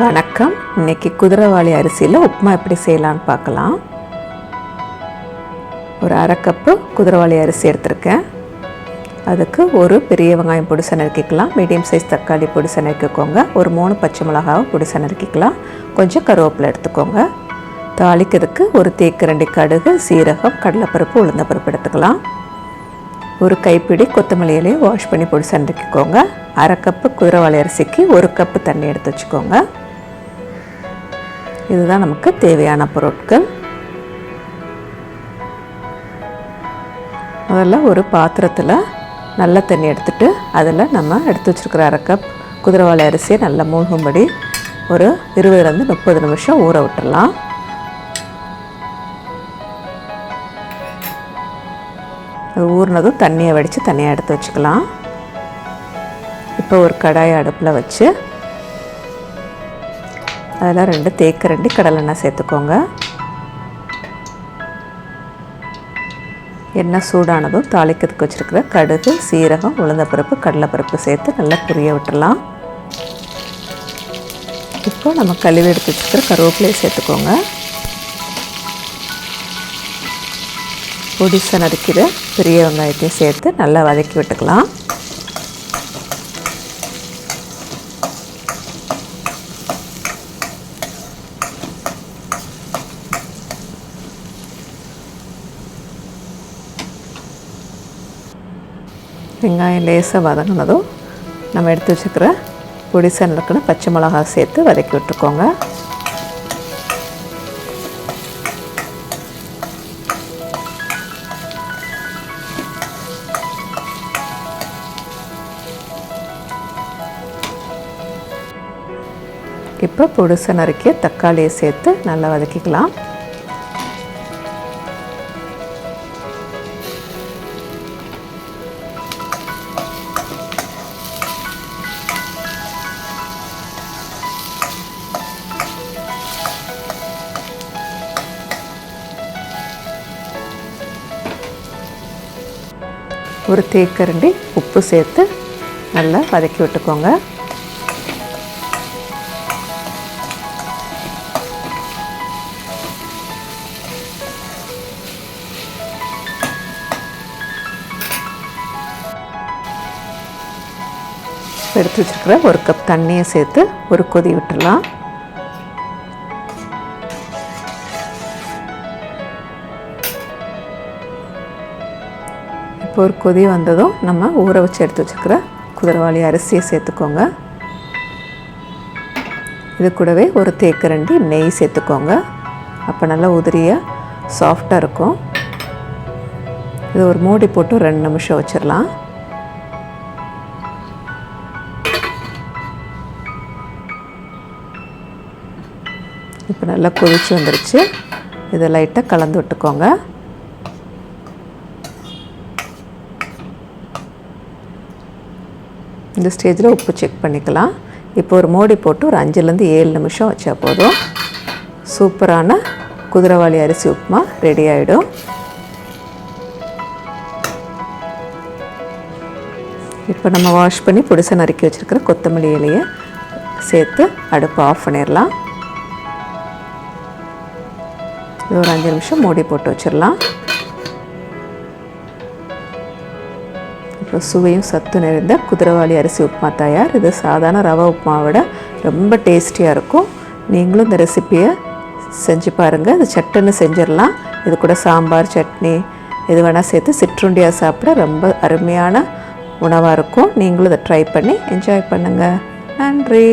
வணக்கம். இன்னைக்கு குதிரைவாளி அரிசியில் உப்புமா எப்படி செய்யலான்னு பார்க்கலாம். ஒரு அரை கப்பு குதிரைவாளி அரிசி எடுத்திருக்கேன். அதுக்கு ஒரு பெரிய வெங்காயம் பொடிசை நறுக்கிக்கலாம் மீடியம் சைஸ் தக்காளி பொடிசை நறுக்கிக்கோங்க ஒரு மூணு பச்சை மிளகாவை பொடிசை நறுக்கிக்கலாம் கொஞ்சம் கருவேப்பிலை எடுத்துக்கோங்க. தாளிக்கிறதுக்கு ஒரு தேக்கரண்டி கடுகு சீரகம் கடலைப்பருப்பு உளுந்தப்பருப்பு எடுத்துக்கலாம். ஒரு கைப்பிடி கொத்தமல்லி இலையை வாஷ் பண்ணி பொடி நறுக்கிக்கோங்க அரை கப்பு குதிரைவாளி அரிசிக்கு ஒரு கப்பு தண்ணி எடுத்து வச்சுக்கோங்க. இதுதான் நமக்கு தேவையான பொருட்கள். முதல்ல ஒரு பாத்திரத்தில் நல்ல தண்ணி எடுத்துட்டு அதில் நம்ம எடுத்து வச்சுருக்கிற அரை கப் குதிரைவாளி அரிசியை நல்லா மூழ்கும்படி ஒரு இருபதுலேருந்து முப்பது நிமிஷம் ஊற விட்டுடலாம். அது ஊறினதும் தண்ணியை வடித்து தனியாக எடுத்து வச்சுக்கலாம். இப்போ ஒரு கடாயை அடுப்பில் வச்சு அதில் ரெண்டு தேக்க ரெண்டு கடலெண்ணெய் சேர்த்துக்கோங்க. எண்ணெய் சூடானதும் தாளிக்கிறதுக்கு வச்சுருக்கிற கடுகு சீரகம் உளுந்தப்பருப்பு கடலைப்பருப்பு சேர்த்து நல்லா புரிய விட்டுடலாம். இப்போ நம்ம கழுவி எடுத்து வச்சுருக்கிற கருவேப்பிலையை சேர்த்துக்கோங்க. பொடிசை நறுக்கிற பெரிய வெங்காயத்தையும் சேர்த்து நல்லா வதக்கி விட்டுக்கலாம். வெங்காயம் லேசாக வதங்கினதும் நம்ம எடுத்து வச்சுக்கிற பொடிசை நறுக்கின பச்சை மிளகா சேர்த்து வதக்கி விட்டுருக்கோங்க இப்போ பொடிசை நறுக்கிய தக்காளியை சேர்த்து நல்லா வதக்கிக்கலாம். ஒரு தேக்கரண்டி உப்பு சேர்த்து நல்லா வதக்கி விட்டுக்கோங்க. எடுத்து வச்சுருக்கிற ஒரு கப் தண்ணியை சேர்த்து ஒரு கொதி விட்டுடலாம். இப்போ ஒரு கொதி வந்ததும் நம்ம ஊற வச்சு எடுத்து வச்சுக்கிற குதிரவாளி அரிசியை சேர்த்துக்கோங்க. இது கூடவே ஒரு தேக்கரண்டி நெய் சேர்த்துக்கோங்க. அப்போ நல்லா உதிரியாக சாஃப்டாக இருக்கும். இது ஒரு மூடி போட்டு ரெண்டு நிமிஷம் வச்சிடலாம். இப்போ நல்லா கொதிச்சு வந்துருச்சு. இதை லைட்டாக கலந்து விட்டுக்கோங்க. இந்த ஸ்டேஜில் உப்பு செக் பண்ணிக்கலாம். இப்போ ஒரு மோடி போட்டு ஒரு அஞ்சுலேருந்து ஏழு நிமிஷம் வச்சா போதும். சூப்பரான குதிரைவாளி அரிசி உப்புமா ரெடி ஆகிடும் இப்போ நம்ம வாஷ் பண்ணி புடிசை நறுக்கி வச்சுருக்கிற கொத்தமல்லி இலையை சேர்த்து அடுப்பு ஆஃப் பண்ணிடலாம். இது ஒரு அஞ்சு நிமிஷம் மூடி போட்டு வச்சிடலாம். சுவையும் சத்து நிறைந்த குதிரைவாளி அரிசி உப்புமா தயார். இது சாதாரண ரவா உப்புமாவை விட ரொம்ப டேஸ்டியாக இருக்கும். நீங்களும் இந்த ரெசிப்பியை செஞ்சு பாருங்கள் இது சட்டுன்னு செஞ்சிடலாம். இது கூட சாம்பார் சட்னி இது வேணால் சேர்த்து சிற்றுண்டியாக சாப்பிட ரொம்ப அருமையான உணவாக இருக்கும். நீங்களும் இதை ட்ரை பண்ணி என்ஜாய் பண்ணுங்கள் நன்றி.